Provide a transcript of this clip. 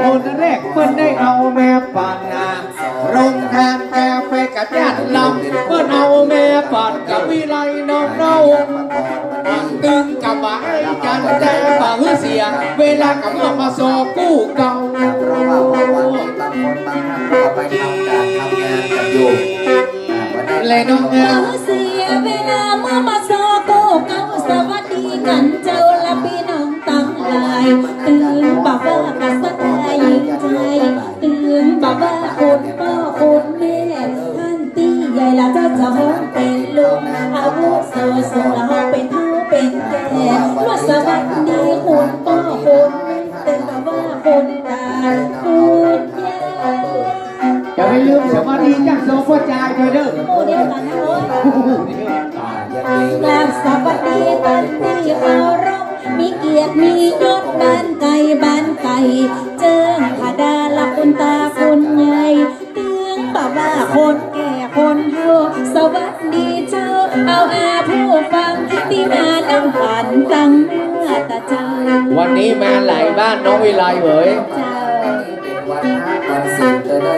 คนแรกเพิ่นได้เอาแม่ปานนาโรงทานแกไปกับญาติลำเพิ่นเอาแม่ปานกับวิไลน้องเราตึงกับไอ้จันแต่ฝ่าหือเสีย เวลากับเมื่อมาโซกู้เก่าเพราะว่าวันนี้บางเลยน้องเอ๋เราเสียเวลาเมื่อมาโซโกเก่าสวัสดีกันเจ้าและพี่น้องตั้งหลายตื่นบอกว่ากัสดายิงใจ บอกว่าคุณพ่อคุณแม่ท่านตีใหญ่ละเจ้าจะห้องเป็นลุงอาวุโสสูงละห้องเป็นเท่าเป็นแก่ว่าสวัสดีคุณพ่อคุณแม่ตื่นบอกว่าคุณตาคุณยายอย่าไปลืมสวัสดีจักโซพ่อจ่ายด้วยเด้อมู่เดียวกันนะเว้ยอ่ายังมีกราบสวัสดีท่านที่เคารพมีเกียรติมียศบ้านไก่บ้านไก่เจิงผาดาละคุณตา องบอกว่าคนแก่คนเฒ่าสวัสดีเจ้า เอาอาผู้ฟังที่มานั่งฝันตั้งเมื่อตาเจ้าวันนี้มาหลายบ้านน้องวิไลเว้ยเจ้าเป็นวันพระวันศีลเธอได้